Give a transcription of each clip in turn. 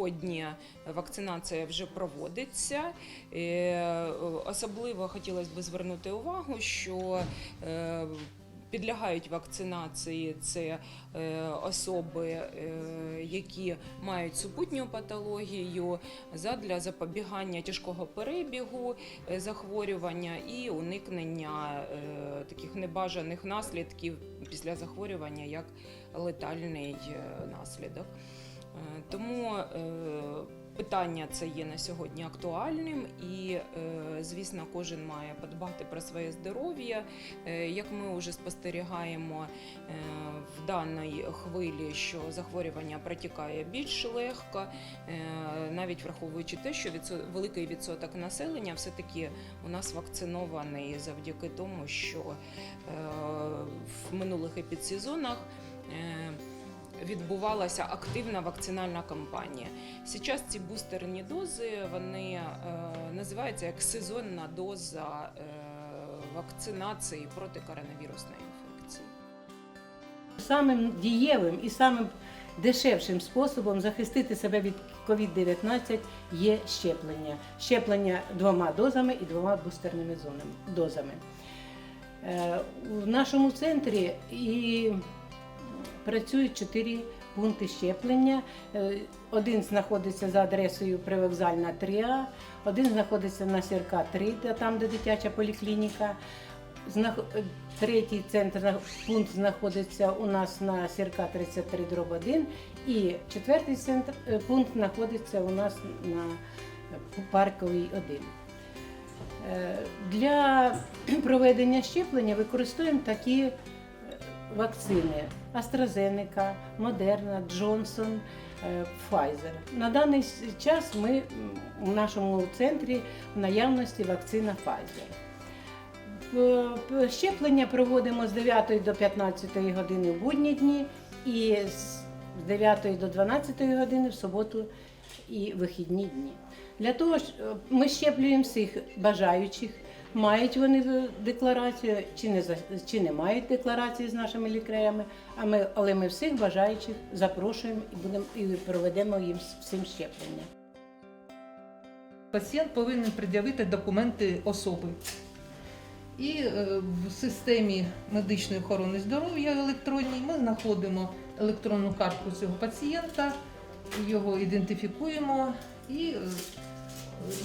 сьогодні вакцинація вже проводиться. Е, Особливо хотілося б звернути увагу, що е, Підлягають вакцинації це е, особи, е, які мають супутню патологію задля запобігання тяжкого перебігу е, захворювання і уникнення е, таких небажаних наслідків після захворювання, як летальний е, наслідок. Е, Тому е, питання це є на сьогодні актуальним, і, е, звісно, кожен має подбати про своє здоров'я. Як ми вже спостерігаємо в даній хвилі, що захворювання протікає більш легко, навіть враховуючи те, що великий відсоток населення все-таки у нас вакцинований завдяки тому, що в минулих епідсезонах відбувалася активна вакцинальна кампанія. Зараз ці бустерні дози вони е, називаються як сезонна доза е, вакцинації проти коронавірусної інфекції. Самим дієвим і самим дешевшим способом захистити себе від COVID-19 є щеплення. Щеплення двома дозами і двома бустерними дозами. Е, В нашому центрі і працюють чотири пункти щеплення. Е, Один знаходиться за адресою Привокзальна 3А, один знаходиться на Сірка 3, там, де дитяча поліклініка. Е, Третій центр пункт знаходиться у нас на Сірка 33 дроб 1 і четвертий центр е, пункт знаходиться у нас на Парковій 1. Е, Для проведення щеплення використовуємо такі вакцини: AstraZeneca, Moderna, Johnson, е, Pfizer. На даний час ми у нашому центрі в наявності вакцина Pfizer. Е, Щеплення проводимо з 9 до 15 години в будні дні і з 9 до 12 години в суботу і вихідні дні. Для того е, ми щеплюємо всіх бажаючих, мають вони декларацію чи не чи не мають декларації з нашими лікарями. А ми, але ми всіх бажаючих запрошуємо і будемо і проведемо їм всім щеплення. Пацієнт повинен пред'явити документи особи. І е, в системі медичної охорони здоров'я електронній ми знаходимо електронну картку цього пацієнта, його ідентифікуємо і е,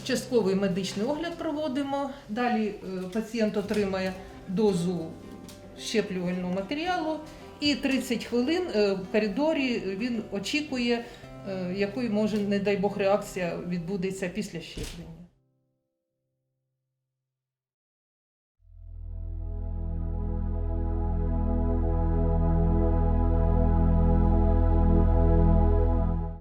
частковий медичний огляд проводимо. Далі е, пацієнт отримає дозу щеплювального матеріалу, і 30 хвилин е, в коридорі він очікує, якої якою може, не дай Бог, реакція відбудеться після щеплення.